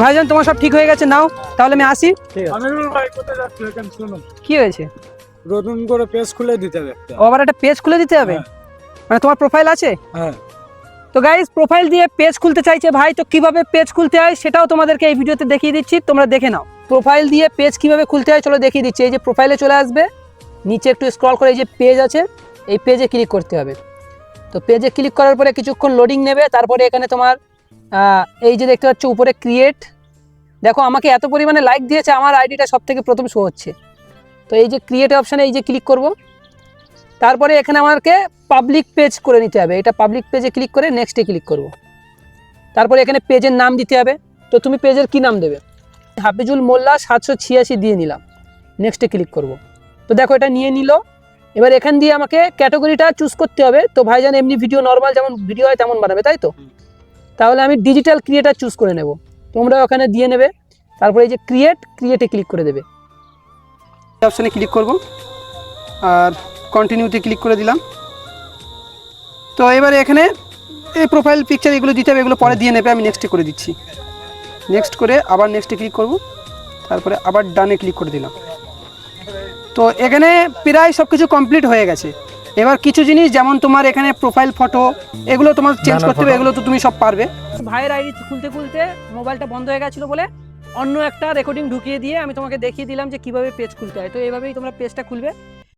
ভাইজান তোমার সব ঠিক হয়ে গেছে? নাও তাহলে আমি আসি। আমিরুল ভাই কোথায় যাচ্ছ? এখানে শুনুন কি হয়েছে? নতুন করে পেজ খুলে দিতে হবে একটা। ও আবার একটা পেজ খুলে দিতে হবে? হ্যাঁ। মানে তোমার প্রোফাইল আছে? হ্যাঁ। তো গাইজ প্রোফাইল দিয়ে পেজ খুলতে চাইছে ভাই তো কীভাবে পেজ খুলতে হয় সেটাও তোমাদেরকে এই ভিডিওতে দেখিয়ে দিচ্ছি। তোমরা দেখে নাও। প্রোফাইল দিয়ে পেজ কীভাবে খুলতে হয় চলো দেখিয়ে দিচ্ছি। এই যে প্রোফাইলে চলে আসবে। নিচে একটু স্ক্রল করে এই যে পেজ আছে এই পেজে ক্লিক করতে হবে। তো পেজে ক্লিক করার পরে কিছুক্ষণ লোডিং নেবে তারপরে এখানে তোমার এই যে দেখতে পাচ্ছ, উপরে ক্রিয়েট দেখো, আমাকে এত পরিমাণে লাইক দিয়েছে, আমার আইডিটা সব থেকে প্রথম শো হচ্ছে। তো এই যে ক্রিয়েট অপশানে এই যে ক্লিক করব। তারপরে এখানে আমাকে পাবলিক পেজ করে নিতে হবে। এটা পাবলিক পেজে ক্লিক করে নেক্সটে ক্লিক করব। তারপরে এখানে পেজের নাম দিতে হবে। তো তুমি পেজের কি নাম দেবে? হাফিজুল মোল্লা সাতশো ছিয়াশি দিয়ে নিলাম। নেক্সটে ক্লিক করব। তো দেখো, এটা নিয়ে নিল। এবার এখান দিয়ে আমাকে ক্যাটাগরিটা চুজ করতে হবে। তো ভাইজান, এমনি ভিডিও নর্মাল যেমন ভিডিও হয়, তেমন বানাবে, তাই তো? তাহলে আমি ডিজিটাল ক্রিয়েটার চুজ করে নেব। তোমরা ওখানে দিয়ে নেবে, তারপরে এই যে ক্রিয়েট ক্রিয়েটে ক্লিক করে দেবে। অপশানে ক্লিক করব। আর কন্টিনিউতে ক্লিক করে দিলাম। তো এবারে এখানে এই প্রোফাইল পিকচার এগুলো দিতে হবে, এগুলো পরে দিয়ে নেবে, আমি নেক্সটে করে দিচ্ছি। নেক্সট করে আবার নেক্সটে ক্লিক করব, তারপরে আবার ডানে ক্লিক করে দিলাম। তো এখানে প্রায় সব কিছু কমপ্লিট হয়ে গেছে। এবার কিছু জিনিস যেমন তোমার এখানে প্রোফাইল ফটো এগুলো তোমার চেঞ্জ করতে হবে এগুলো তো তুমি সব পারবে। ভাইয়ের আইডি খুলতে খুলতে মোবাইলটা বন্ধ হয়ে গেছিল বলে অন্য একটা রেকর্ডিং ঢুকিয়ে দিয়ে আমি তোমাকে দেখিয়ে দিলাম যে কীভাবে পেজ খুলতে হয়। তো এইভাবেই তোমরা পেজটা খুলবে।